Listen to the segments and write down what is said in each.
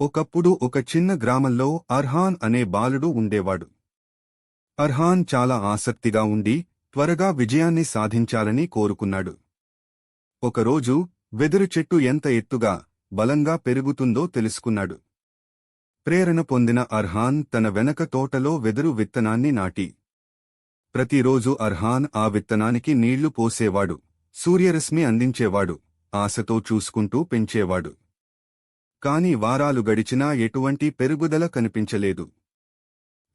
ఒకప్పుడు ఒక చిన్న గ్రామంలో అర్హాన్ అనే బాలుడు ఉండేవాడు. అర్హాన్ చాలా ఆసక్తిగా ఉండి త్వరగా విజయాన్ని సాధించాలని కోరుకున్నాడు. ఒకరోజు వెదురు చెట్టు ఎంత ఎత్తుగా బలంగా పెరుగుతుందో తెలుసుకున్నాడు. ప్రేరణ పొందిన అర్హాన్ తన వెనక తోటలో వెదురు విత్తనాన్ని నాటి. ప్రతిరోజు అర్హాన్ ఆ విత్తనానికి నీళ్ళు పోసేవాడు. సూర్యరశ్మి అందించేవాడు. ఆశతో చూసుకుంటూ పెంచేవాడు. కాని వారాలు గడిచినా ఎటువంటి పెరుగుదల కనిపించలేదు.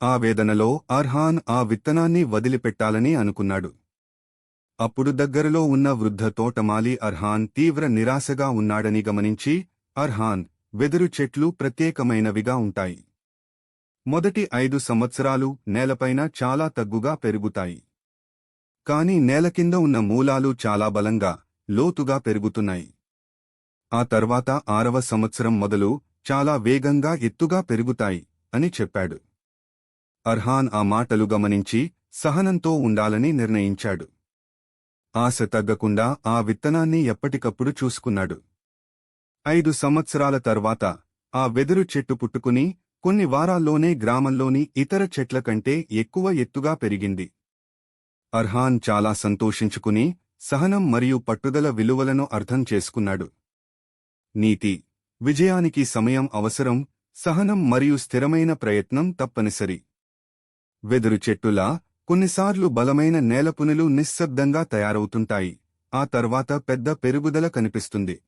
ఆ వేదనలో అర్హాన్ ఆ విత్తనాన్ని వదిలిపెట్టాలని అనుకున్నాడు. అప్పుడు దగ్గరలో ఉన్న వృద్ధ తోటమాలి అర్హాన్ తీవ్ర నిరాశగా ఉన్నాడని గమనించి అర్హాన్ వెదురు చెట్లు ప్రత్యేకమైనవిగా ఉంటాయి. మొదటి ఐదు సంవత్సరాలు నేలపైన చాలా తగ్గుగా పెరుగుతాయి. కాని నేల కింద ఉన్న మూలాలు చాలా బలంగా లోతుగా పెరుగుతున్నాయి. ఆ తర్వాత ఆరవ సంవత్సరం మొదలు చాలా వేగంగా ఎత్తుగా పెరుగుతాయి అని చెప్పాడు. అర్హాన్ ఆ మాటలు గమనించి సహనంతో ఉండాలని నిర్ణయించాడు. ఆశ తగ్గకుండా ఆ విత్తనాన్ని ఎప్పటికప్పుడు చూసుకున్నాడు. ఐదు సంవత్సరాల తర్వాత ఆ వెదురు చెట్టు పుట్టుకుని కొన్ని వారాల్లోనే గ్రామంలోని ఇతర చెట్ల కంటే ఎక్కువ ఎత్తుగా పెరిగింది. అర్హాన్ చాలా సంతోషించుకుని సహనం మరియు పట్టుదల విలువలను అర్థం చేసుకున్నాడు. నీతి. విజయానికి సమయం అవసరం సహనం మరియు స్థిరమైన ప్రయత్నం తప్పనిసరి. వెదురు చెట్టులా కొన్నిసార్లు బలమైన నేలపునులు నిశ్శబ్దంగా తయారవుతుంటాయి. ఆ తర్వాత పెద్ద పెరుగుదల కనిపిస్తుంది.